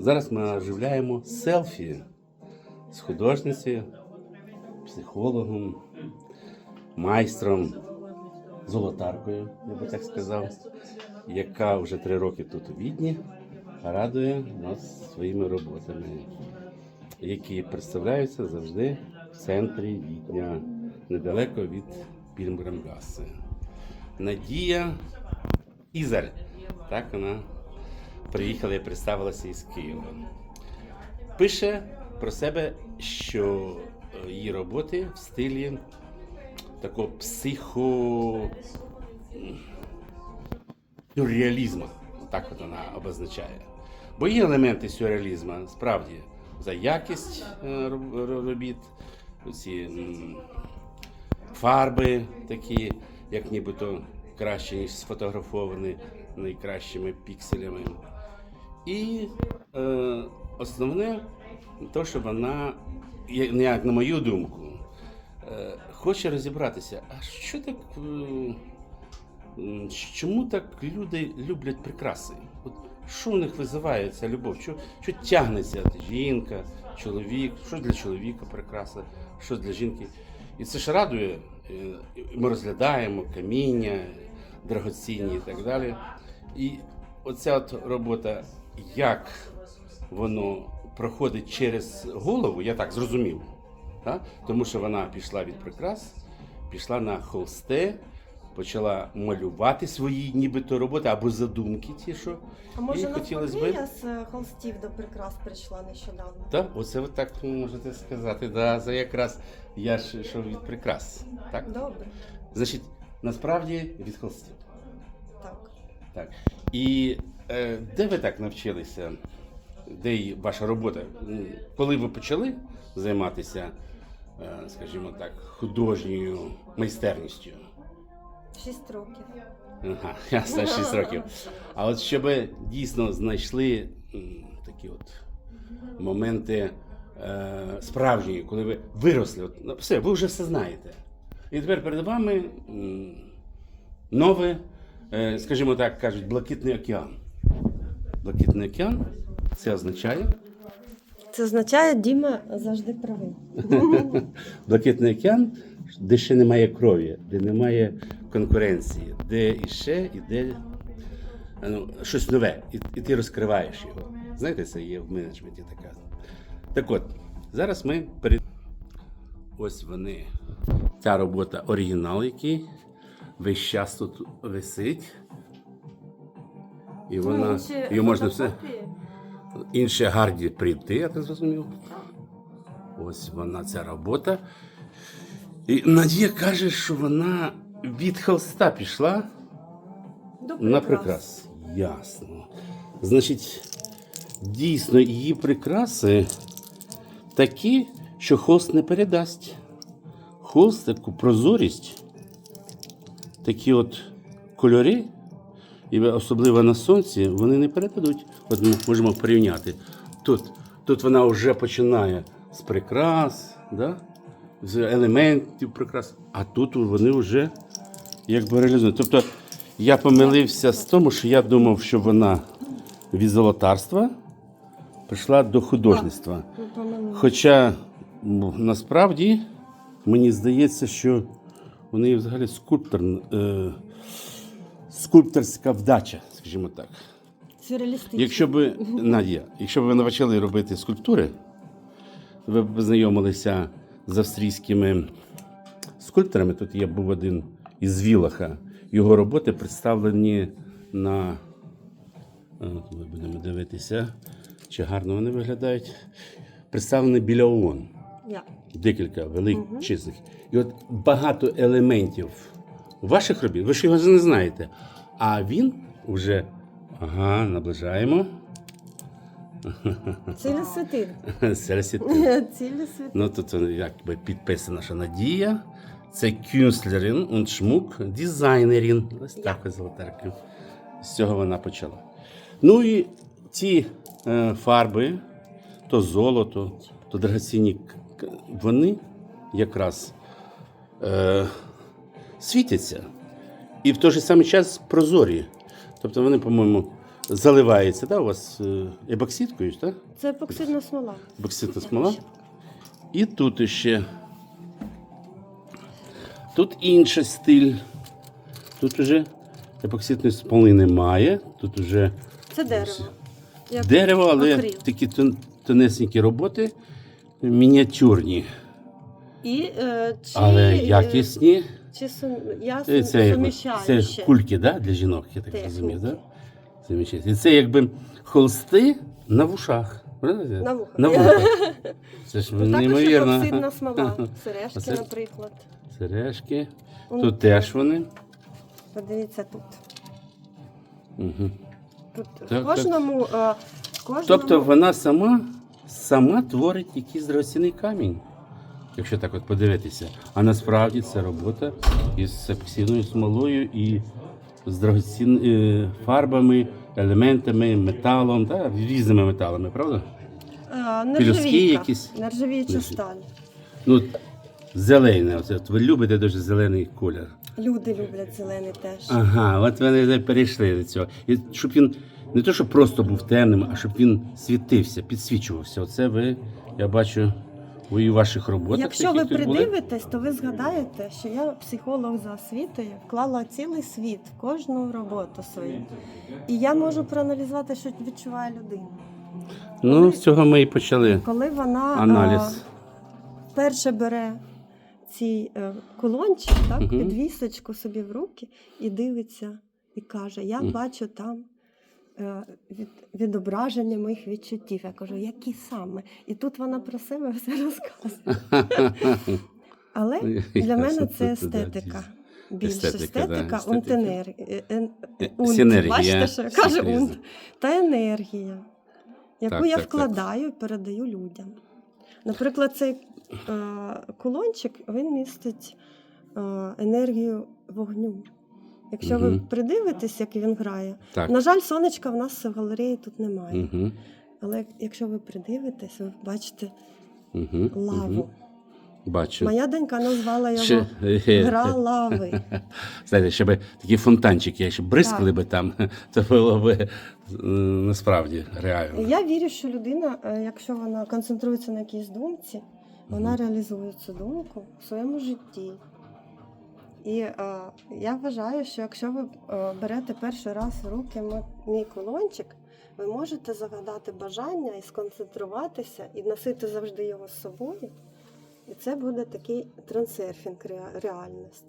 Зараз ми оживляємо селфі з художницею, психологом, майстром, золотаркою, я би так сказав, яка вже три роки тут у Відні радує нас своїми роботами, які представляються завжди в центрі Відня, недалеко від Пільмграмгаси. Надія Ізар. Так вона приїхала і представилася із Києва. Пише про себе, що е, її роботи в стилі такого психо сюрреалізму. Так от вона обозначає. Бо є елементи сюрреалізму, справді, за якість е, роб- ро- робіт, ці фарби такі, як нібито краще, ніж сфотографовані найкращими пікселями. І е, основне, то, що вона, ну, як на мою думку, е, хоче розібратися, а що так. е, Чому так люди люблять прикраси? От що в них визиває ця любов? Що, що тягнеться жінка, чоловік, що для чоловіка прикраса, що для жінки? І це ж радує. Е, Ми розглядаємо каміння, драгоцінні і так далі. І оця от робота, як воно проходить через голову, я так зрозумів. Так? Тому що вона пішла від прикрас, пішла на холсте, почала малювати свої нібито роботи або задумки ті, що А може їй хотілося би. я з е, холстів до прикрас прийшла нещодавно? Так, оце ви так можете сказати. Да, за якраз я ж йшов від прикрас. Так? Добре, Значить, насправді від холстів. так. Так. І е, де ви так навчилися? Де й ваша робота? Коли ви почали займатися, е, скажімо так, художньою майстерністю? Шість років. Ага, ясно, 6 років. А от щоб дійсно знайшли м, такі от моменти е, справжні, коли ви виросли, от, ну, все, ви вже все знаєте. І тепер перед вами м, нове, скажімо так, кажуть, блакитний океан. Блакитний океан це означає Це означає, Діма завжди правий. блакитний океан, де ще немає крові, де немає конкуренції, де іще іде ну, щось нове, і, і ти розкриваєш його. Знаєте, це є в менеджменті така. Так от, зараз ми перед. Ось вони. Ця робота оригінал, який весь час тут висить. І вона. Її можна все. Інше гарді прийти, я так зрозумів. Ось вона ця робота. І Надія каже, що вона від холста пішла До на прикрас. Ясно. Значить, дійсно, її прикраси такі, що холст не передасть. Холст таку прозорість, такі от кольори, і особливо на сонці, вони не передадуть. От ми можемо порівняти. Тут, тут вона вже починає з прикрас, да? з елементів прикрас, а тут вони вже якби реалізують. Тобто я помилився з тому, що я думав, що вона від золотарства прийшла до художництва. Хоча ну, насправді мені здається, що у неї взагалі скульптор, е, скульпторська вдача, скажімо так. Сюрреалістично. Якщо б Надія, якщо б ви навчили робити скульптури, ви б познайомилися з австрійськими скульпторами. Тут є був один із Вілаха. Його роботи представлені на. е, ми будемо дивитися, чи гарно вони виглядають. Представлені біля ООН. Я. Декілька величезних. І от багато елементів ваших робіт, ви ж його не знаєте. А він вже. Ага, наближаємо. Цілі світин. Селесіт. Цілі світин. Ну тут е, якби підписана, що Надія. Це кюнслерин und дизайнерін. Ось так ось золотарка. З цього вона почала. Ну і ці е, фарби, то золото, то драгоцінні, вони якраз е, світяться. І в той же самий час прозорі. Тобто вони, по-моєму, заливається, да, у вас е, ебоксидкою, так? Це епоксидна смола. Бокситна смола. І тут ще. Тут інший стиль. Тут уже епоксидної смоли немає. Тут уже Це дерево. Як дерево, але акрил. такі тон- тонесенькі роботи, мініатюрні, І е, чи, але е, якісні. Чи сум... я Це, сум... це, якби- це кульки да, для жінок, я так розумію. Да? І це якби холсти на вушах. Правда? На вухах. На вухах. Це ж також неймовірно. епоксидна смола. Сережки, Оце- наприклад. Сережки. Тут теж вони. Подивіться тут. Угу. Тут так. в кожному, е, в кожному... Тобто вона сама, сама творить якийсь драгоцінний камінь, якщо так от подивитися. А насправді це робота із епоксидною смолою і з драгоцінними фарбами, елементами, металом, та, різними металами, правда? е, пелюстки нержавійка. якісь? Нержавіюча Нержавій- сталь. Ну, зелене, оце, от ви любите дуже зелений колір. Люди люблять зелений теж. Ага, от вони вже перейшли до цього. І щоб він не то, щоб просто був темним, а щоб він світився, підсвічувався. Оце ви, я бачу, ви і в ваших роботах. Якщо ви тут були. придивитесь, то ви згадаєте, що я психолог за освітою, вклала цілий світ в кожну роботу свою. І я можу проаналізувати, що відчуває людина. Ну, з цього ми і почали. Коли вона Аналіз. е, перше бере цей е, кулончик, так, Мгм. підвісочку собі в руки і дивиться, і каже: Я Мгм. бачу там. Е, Від, відображення моїх відчуттів. Я кажу, які саме? І тут вона про себе все розказує. Але для мене це естетика. Більше Естетика, Бачите, що я кажу унт. Та енергія, яку Так, я так. вкладаю і передаю людям. Наприклад, цей е, кулончик він містить е, енергію вогню. Якщо ви Мгм. придивитесь, як він грає, Так. на жаль, сонечка в нас в галереї тут немає. Угу. Але якщо ви придивитесь, ви бачите Угу. лаву. Бачу. Моя донька назвала його Ще, Гра лави. Знаєте, щоб такі фонтанчики, щоб бризкали би там, то було б е, насправді реально. Я вірю, що людина, е, якщо вона концентрується на якійсь думці, вона реалізує цю думку в своєму житті. І е, я вважаю, що якщо ви е, берете перший раз в руки мій кулончик, ви можете загадати бажання і сконцентруватися, і носити завжди його з собою. І це буде такий трансерфінг реальності.